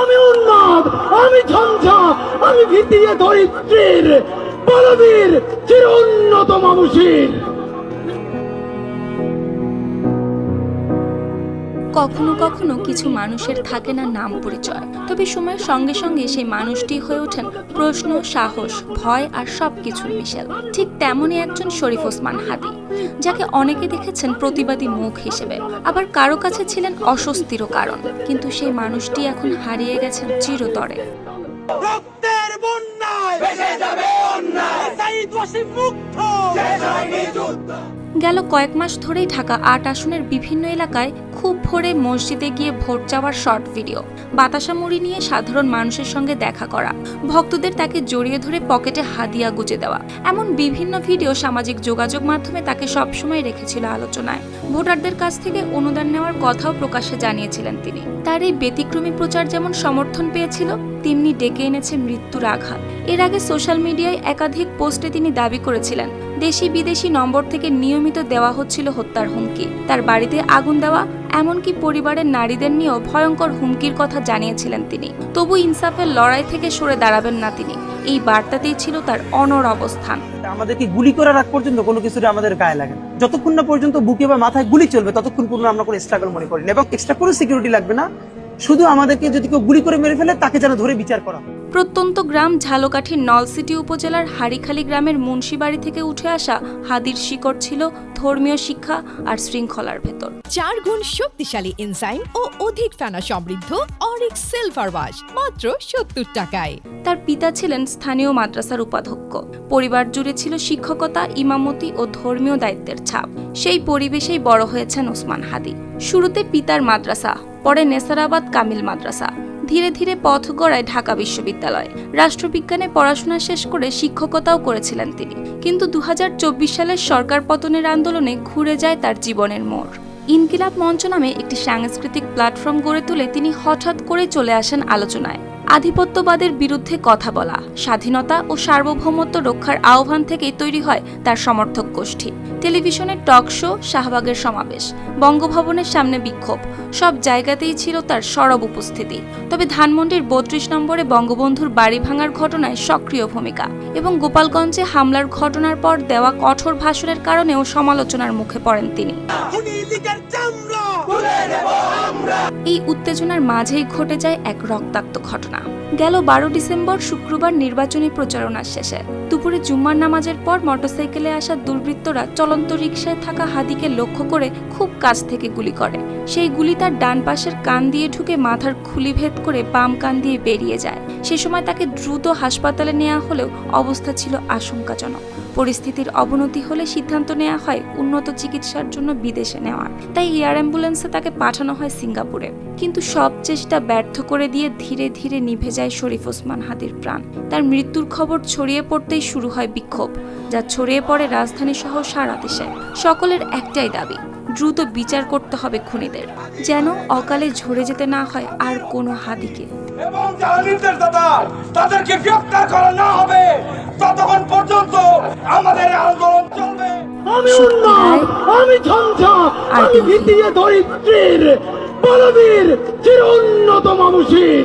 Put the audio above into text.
আমি উন্মাদ আমি ঝঞ্ঝা আমি ভিতিয়ে ধরিত্রীর বলবীর চির উন্নত মানুষের। কখনো কখনো কিছু মানুষের থাকে না নাম পরিচয়। তবে সময়ের সঙ্গে সঙ্গে সেই মানুষটি হয়ে ওঠেন প্রশ্ন সাহস ভয় আর সব কিছুর মিশেল। ঠিক তেমনই একজন শরীফ ওসমান হাদি যাকে অনেকে দেখেছেন প্রতিবাদী মুখ হিসেবে। আবার কারও কাছে ছিলেন অস্বস্তিরও কারণ কিন্তু সেই মানুষটি এখন হারিয়ে গেছেন চিরতরে। রক্তের বন্যায় যাবে অন্যায়। মুক্ত। গেল কয়েক মাস ধরেই ঢাকা আট আসনের বিভিন্ন এলাকায় খুব ভোরে মসজিদে গিয়ে ভোট চাওয়ার শর্ট ভিডিও, বাতাসা মুড়ি নিয়ে সাধারণ মানুষের সঙ্গে দেখা করা, ভক্তদের তাকে জড়িয়ে ধরে পকেটে হাদিয়া গুজে দেওয়া। এমন বিভিন্ন ভিডিও সামাজিক যোগাযোগ মাধ্যমে তাকে সবসময় রেখেছিল আলোচনায়। ভোটারদের কাছ থেকে অনুদান নেওয়ার কথাও প্রকাশ্যে জানিয়েছিলেন তিনি। তার এই ব্যতিক্রমী প্রচার যেমন সমর্থন পেয়েছিল, তেমনি ডেকে এনেছে মৃত্যুর আঘাত। এর আগে সোশ্যাল মিডিয়ায় একাধিক পোস্টে তিনি দাবি করেছিলেন দেশি বিদেশি নম্বর থেকে নিয়মিত দেওয়া হচ্ছিল হত্যার হুমকি। তার বাড়িতে আগুন দেওয়া, এমনকি পরিবারের নারীদের নিয়েও ভয়ঙ্কর হুমকির কথা জানিয়েছিলেন তিনি। তবু ইনসাফের লড়াই থেকে সরে দাঁড়াবেন না তিনি। এই বার্তাতেই ছিল তার অনর অবস্থান। আমাদেরকে গুলি করার আগ পর্যন্ত কোনো কিছুটা আমাদের গায়ে লাগে না। যতক্ষণ না পর্যন্ত বুকে বা মাথায় গুলি চলবে, ততক্ষণ পর্যন্ত আমরা কোনো স্ট্রাগল মনে করি না। এবং এক্সট্রা কোনো সিকিউরিটি লাগবে না। শুধু আমাদেরকে যদি কেউ গুলি করে মেরে ফেলে, তাকে যেন ধরে বিচার করা হয়। প্রত্যন্ত গ্রাম ঝালকাঠির নলসিটি উপজেলার হারিখালি গ্রামের মুন্সিবাড়ি থেকে উঠে আসা হাদির শিকড় ছিল ধর্মীয় শিক্ষা আর শৃঙ্খলার ভেতর। চার গুণ শক্তিশালী এনজাইম ও অধিক ফেনা সমৃদ্ধ অরিক সিলভার ওয়াশ মাত্র সত্তর টাকায়। তার পিতা ছিলেন স্থানীয় মাদ্রাসার উপাধ্যক্ষ। পরিবার জুড়ে ছিল শিক্ষকতা ইমামতি ও ধর্মীয় দায়িত্বের ছাপ। সেই পরিবেশেই বড় হয়েছেন ওসমান হাদি। শুরুতে পিতার মাদ্রাসা পরে নেসারাবাদ কামিল মাদ্রাসা। ধীরে ধীরে পথ গড়ায় ঢাকা বিশ্ববিদ্যালয়। রাষ্ট্রবিজ্ঞানে পড়াশোনা শেষ করে শিক্ষকতাও করেছিলেন তিনি। কিন্তু দু হাজার চব্বিশ সালের সরকার পতনের আন্দোলনে ঘুরে যায় তার জীবনের মোড়। ইনকিলাব মঞ্চ নামে একটি সাংস্কৃতিক প্ল্যাটফর্ম গড়ে তুলে তিনি হঠাৎ করে চলে আসেন আলোচনায়। আধিপত্যবাদের বিরুদ্ধে কথা বলা স্বাধীনতা ও সার্বভৌমত্ব রক্ষার আহ্বান থেকেই তৈরি হয় তার সমর্থক গোষ্ঠী। টেলিভিশনের টক শো শাহবাগের সমাবেশ বঙ্গভবনের সামনে বিক্ষোভ সব জায়গাতেই ছিল তার সরব উপস্থিতি। তবে ধানমন্ডির বত্রিশ নম্বরে বঙ্গবন্ধুর বাড়ি ভাঙার ঘটনায় সক্রিয় ভূমিকা এবং গোপালগঞ্জে হামলার ঘটনার পর দেওয়া কঠোর ভাষণের কারণেও সমালোচনার মুখে পড়েন তিনি। এই উত্তেজনার মাঝেই ঘটে যায় এক রক্তাক্ত ঘটনা। গেল বারো ডিসেম্বর শুক্রবার নির্বাচনী প্রচারণা শেষে। দুপুরে জুম্মার নামাজের পর মোটরসাইকেলে আসা দুর্বৃত্তরা চলন্ত রিকশায় থাকা হাদিকে লক্ষ্য করে খুব কাছ থেকে গুলি করে। সেই গুলি তার ডান পাশের কান দিয়ে ঢুকে মাথার খুলি ভেদ করে বাম কান দিয়ে বেরিয়ে যায়। সে সময় তাকে দ্রুত হাসপাতালে নেওয়া হলেও অবস্থা ছিল আশঙ্কাজনক। পরিস্থিতির অবনতি হলে সিদ্ধান্ত নেওয়া হয় উন্নত চিকিৎসার জন্য বিদেশে নেওয়ার। তাই এয়ার অ্যাম্বুলেন্সে তাকে পাঠানো হয় সিঙ্গাপুরে। কিন্তু সব চেষ্টা ব্যর্থ করে দিয়ে ধীরে ধীরে নিভে যায় শরীফ ওসমান হাদির প্রাণ। তার মৃত্যুর খবর ছড়িয়ে পড়তেই শুরু হয় বিক্ষোভ, যা ছড়িয়ে পড়ে রাজধানী সহ সারা দেশে। সকলের একটাই দাবি, দ্রুত বিচার করতে হবে খুনিদের, যেন অকালে ঝরে যেতে না হয় আর কোনো হাদিকে। এবং যারা নির্দেশদাতা তাদেরকে গ্রেফতার করা না হবে। ততক্ষণ পর্যন্ত আমি ঝঞ্ঝা আমি ভিতিয়ে ধরিত্রীর বলবীর চির উন্নত মানুষের